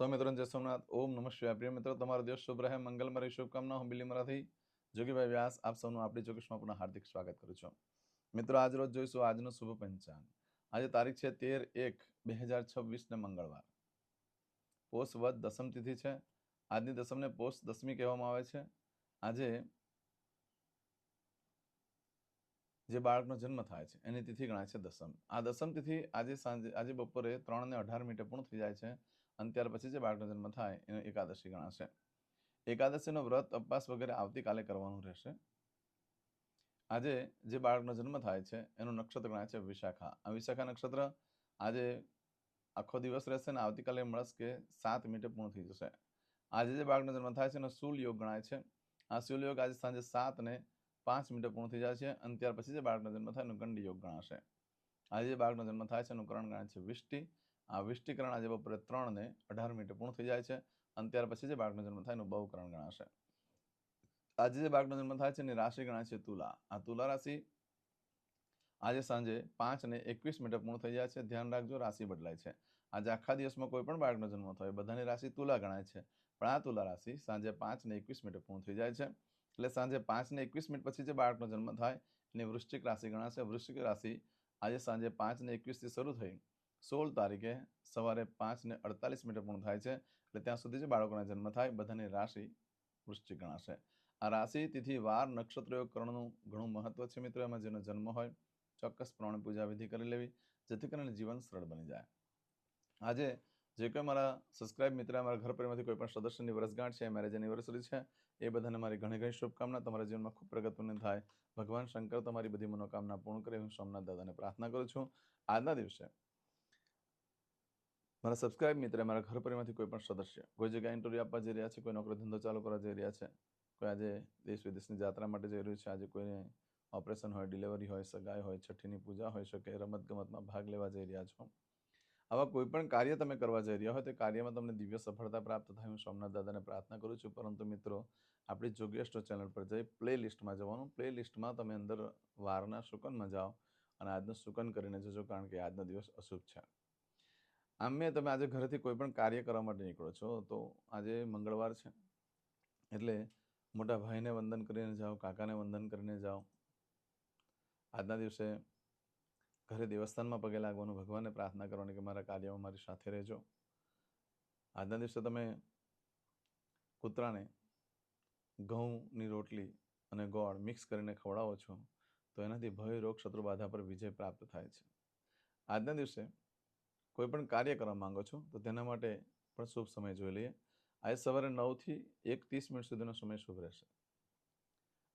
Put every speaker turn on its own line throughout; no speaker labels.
સ્વામિત્રણ જય સોમનાથ. ઓમ નમઃ શિવાય. પ્રિય મિત્રો, તમારો દિવસ શુભ રહે. મંગલમય રહે શુભકામના હું બિલી મરાથી જોગીભાઈ વ્યાસ. આપ સૌનું આપણી ચોકસમાં પુનઃ હાર્દિક સ્વાગત કરું છું. મિત્રો, આજ રોજ જોઈશું આજનું શુભ પંચાંગ. આજે તારીખ છે તેર એક બે હજાર છવ્વીસ ને મંગળવાર. પોષ વધ દસમ તિથિ છે. આજની દસમને પોષ દસમી કહેવામાં આવે છે. આજે જે બાળકનો જન્મ થાય છે, એની તિથિ ગણાય છે દસમ. આ દસમ તિથિ આજે સાંજે, આજે બપોરે ત્રણ ને અઢાર મિનિટે પૂર્ણ થઈ જાય છે. અને ત્યાર પછી જે બાળકનો જન્મ થાય, એનો એકાદશી ગણાશે. એકાદશીનો વ્રત ઉપવાસ વગેરે આવતીકાલે કરવાનું રહેશે. આજે જે બાળકનો જન્મ થાય છે, એનું નક્ષત્ર ગણાય છે વિશાખા. આ વિશાખા નક્ષત્ર આજે આખો દિવસ રહેશે અને આવતીકાલે મળશ કે સાત મિનિટે પૂર્ણ થઈ જશે. આજે જે બાળકનો જન્મ થાય છે, એનો શૂલ યોગ ગણાય છે. આ શૂલ યોગ આજે સાંજે સાત ને પાંચ મિનિટે પૂર્ણ થઈ જાય છે અને ત્યાર પછી જે બાળકનો જન્મ થાય, એનું ગંડી યોગ ગણાશે. આજે જે બાળકનો જન્મ થાય છે, એનું કરણ ગણાય છે વિષ્ટિ. આ વિષ્ટિકરણ આજે બપોરે ત્રણને અઢાર મિનિટે પૂર્ણ થઈ જાય છે અને ત્યાર પછી જે બાળકનો જન્મ થાય એનું બહુકરણ ગણાશે. આજે જે બાળકનો જન્મ થાય છે એની રાશિ ગણાય છે તુલા. આ તુલા રાશિ આજે સાંજે પાંચ ને એકવીસ મિનિટે પૂર્ણ થઈ જાય છે. ધ્યાન રાખજો, રાશિ બદલાય છે. આજે આખા દિવસમાં કોઈ પણ બાળકનો જન્મ થયો બધાની રાશિ તુલા ગણાય છે. પણ આ તુલા રાશિ સાંજે પાંચ ને એકવીસ મિનિટે પૂર્ણ થઈ જાય છે. એટલે સાંજે પાંચ ને એકવીસ મિનિટ પછી જે બાળકનો જન્મ થાય એની વૃશ્ચિક રાશિ ગણાશે. વૃશ્ચિક રાશિ આજે સાંજે પાંચ ને એકવીસથી શરૂ થઈ સોળ તારીખે સવારે પાંચ ને અડતાલીસ મિનિટે પૂર્ણ થાય છે. એટલે ત્યાં સુધી જે બાળકોના જન્મ થાય, બધાની રાશિ વૃશ્ચિક ગણાશે. આ રાશિ, તિથિ, વાર, નક્ષત્ર કરણનું ઘણું મહત્વ છે મિત્રો. એમાં જેનો જન્મ હોય, ચોક્કસ પ્રમાણે પૂજા વિધિ કરી લેવી, જેથી કરીને જીવન સરળ બની જાય. આજે જે કોઈ મારા સબસ્ક્રાઇબ મિત્ર, મારા ઘર પરિવારમાંથી કોઈ પણ સદસ્યની વર્ષગાંઠ છે મેરેજ એનિવર્સરી છે, એ બધાને મારી ઘણી ઘણી શુભકામના. તમારા જીવનમાં ખૂબ પ્રગતિને થાય. ભગવાન શંકર તમારી બધી મનોકામના પૂર્ણ કરે. હું સોમનાથ દાદાને પ્રાર્થના કરું છું. આજના દિવસે મારા સબસ્ક્રાઇબ મિત્ર, મારા ઘર પરિવારમાંથી કોઈ પણ સદસ્ય, કોઈ જગ્યાએ ઇન્ટરવ્યૂ આપવા જઈ રહ્યા છે, કોઈ નોકરી ધંધો ચાલુ કરવા જઈ રહ્યા છે, કોઈ આજે દેશ વિદેશની યાત્રા માટે જઈ રહ્યું છે, આજે કોઈને ઓપરેશન હોય ડિલિવરી હોય, સગાઈ હોય, છઠ્ઠીની પૂજા હોઈ શકે રમત ગમતમાં ભાગ લેવા જઈ રહ્યા છો. આવા કોઈ પણ કાર્ય તમે કરવા જઈ રહ્યા હોય, તે કાર્યમાં તમને દિવ્ય સફળતા પ્રાપ્ત થાય. હું સોમનાથ દાદાને પ્રાર્થના કરું છું, પરંતુ મિત્રો, આપણી જોગેસ્ટો ચેનલ પર જઈ પ્લે લિસ્ટમાં જવાનું. પ્લે લિસ્ટમાં તમે અંદર વારના શુકનમાં જાઓ અને આજનું શુકન કરીને જજો, કારણ કે આજનો દિવસ અશુભ છે. આમ તમે આજે ઘરેથી કોઈ પણ કાર્ય કરવા માટે નીકળો છો, તો આજે મંગળવાર છે. એટલે મોટા ભાઈને વંદન કરીને જાઓ, કાકાને વંદન કરીને જાઓ. આજના દિવસે ઘરે દેવસ્થાનમાં પગે લાગવાનું, ભગવાનને પ્રાર્થના કરવાની કે મારા કાર્યમાં મારી સાથે રહેજો. આજના દિવસે તમે કૂતરાને ઘઉંની રોટલી અને ગોળ મિક્સ કરીને ખવડાવો છો, તો એનાથી ભય, રોગ, શત્રુ, બાધા પર વિજય પ્રાપ્ત થાય છે. આજના દિવસે કોઈ પણ કાર્ય કરવા માંગો છો, તો તેના માટે પણ શુભ સમય જોઈ લઈએ. આજે સવારે નવથી એક ત્રીસ મિનિટ સુધીનો સમય શુભ રહેશે.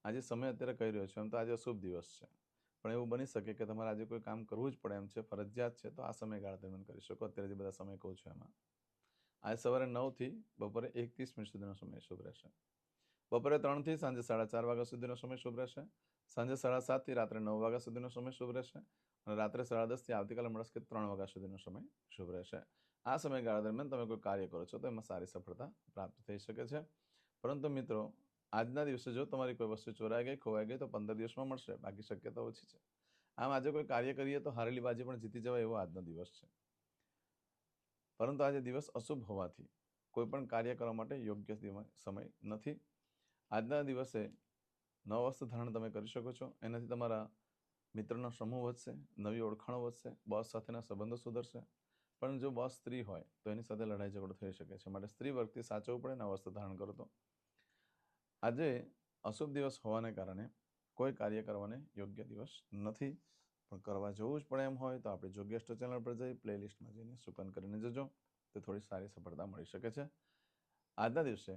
આજે સમય અત્યારે કહી રહ્યો છું? એમ તો આજે અશુભ દિવસ છે. પણ એવું બની શકે કે તમારે આજે કોઈ કામ કરવું જ પડે એમ છે, ફરજિયાત છે, તો આ સમયગાળા દરમિયાન કરી શકો. અત્યારે જે બધા સમય કહું છું એમાં. આજે સવારે નવથી બપોરે એક ત્રીસ મિનિટ સુધીનો સમય શુભ રહેશે. બપોરે ત્રણથી સાંજે સાડા ચાર વાગ્યા સુધીનો સમય શુભ રહેશે. સાંજે સાડા સાતથી રાત્રે નવ વાગ્યા સુધીનો સમય શુભ રહેશે. અને રાત્રે સાડા દસથી આવતીકાલે મળશે કે ત્રણ વાગ્યા સુધીનો સમય શુભ રહેશે. આ સમયગાળા દરમિયાન તમે કોઈ કાર્ય કરો છો તો એમાં સારી સફળતા પ્રાપ્ત થઈ શકે છે. પરંતુ મિત્રો, આજના દિવસે જો તમારી કોઈ વસ્તુ ચોરાઈ ગઈ, ખોવાઈ ગઈ તો પંદર દિવસમાં મળશે. બાકી શક્યતા ઓછી છે. આમ આજે કોઈ કાર્ય કરીએ તો હારેલી બાજી પણ જીતી જવાય એવો આજનો દિવસ છે. પરંતુ આજે દિવસ અશુભ હોવાથી કોઈ પણ કાર્ય કરવા માટે યોગ્ય સમય નથી. આજના દિવસે નવ વસ્ત્ર ધારણ તમે કરી શકો છો. એનાથી તમારા મિત્રનો સમૂહ વધશે, નવી ઓળખાણો વધશે બોસ સાથેના સંબંધો સુધરશે. પણ જો બોસ સ્ત્રી હોય, તો એની સાથે લડાઈ ઝઘડો થઈ શકે છે. માટે સ્ત્રી વર્ગથી સાચવવું પડે ને અવસ્થા ધારણ કરો તો. આજે અશુભ દિવસ હોવાને કારણે કોઈ કાર્ય કરવાને યોગ્ય દિવસ નથી. પણ કરવા જવું જ પડે એમ હોય તો આપણે જોગ્યસ્ટ ચેનલ પર જઈ પ્લે લિસ્ટમાં જઈને સુકન કરીને જજો. તો થોડી સારી સફળતા મળી શકે છે. આજના દિવસે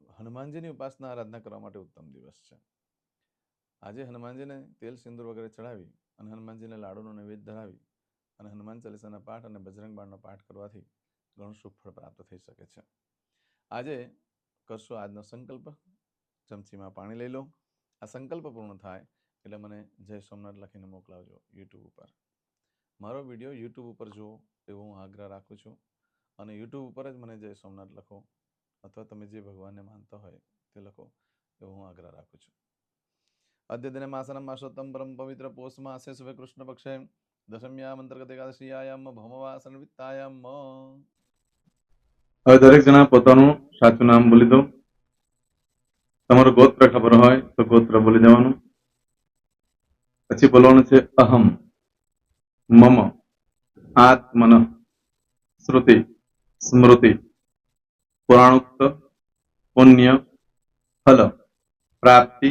હનુમાનજીની ઉપાસના આરાધના કરવા માટે ઉત્તમ દિવસ છે. આજે હનુમાનજીને તેલ, સિંદૂર વગેરે ચડાવી અને હનુમાનજીને લાડુનો નૈવેદ્ય ધરાવી અને હનુમાન ચાલીસાના પાઠ અને બજરંગ બાણનો પાઠ કરવાથી ઘણું સુફળ પ્રાપ્ત થઈ શકે છે. આજે કરશો આજનો સંકલ્પ. ચમચીમાં પાણી લઈ લો. આ સંકલ્પ પૂર્ણ થાય એટલે મને જય સોમનાથ લખીને મોકલાવજો યુટ્યુબ ઉપર. મારો વીડિયો યુટ્યુબ ઉપર જુઓ એવો હું આગ્રહ રાખું છું. અને યુટ્યુબ ઉપર જ મને જય સોમનાથ લખો અથવા તમે જે ભગવાનને માનતા હોય તે લખો એવો હું આગ્રહ રાખું છું. પરમ પવિત્ર પોષ માસે શુભે કૃષ્ણ પક્ષે
દશમ્યામ અંતર્ગત એકાદશીયામ ભૌમવાસન વિત્તાયામ
હવે દરેક જણા પોતાનું સાચું નામ બોલી દો. તમારું ગોત્ર ખબર હોય તો ગોત્ર બોલી દેવાનું. પછી બોલવાનું છે અહમ, મમ, આત્મન, શ્રુતિ, સ્મૃતિ, પુરાણોક્ત, પુણ્ય, ફલ, પ્રાપ્તિ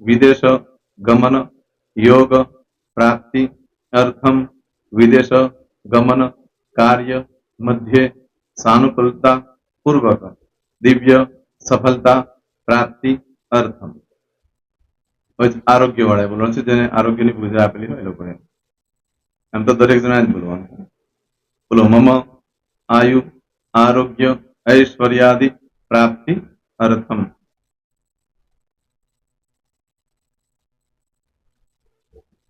વિદેશ ગમન યોગ પ્રાપ્તિ અર્થમ વિદેશ ગમન કાર્ય મધ્યે સાનુકૂલતા પૂર્વક દિવ્ય સફળતા પ્રાપ્તિ અર્થમ હવે આરોગ્ય વાળા બોલવાનું છે જેને આરોગ્યની પૂજા આપેલી હોય એ લોકોએ એમ તો દરેક જણા જ બોલવાનું છે બોલો મમ આયુ આરોગ્ય ઐશ્વર્યાદિ પ્રાપ્તિ અર્થમ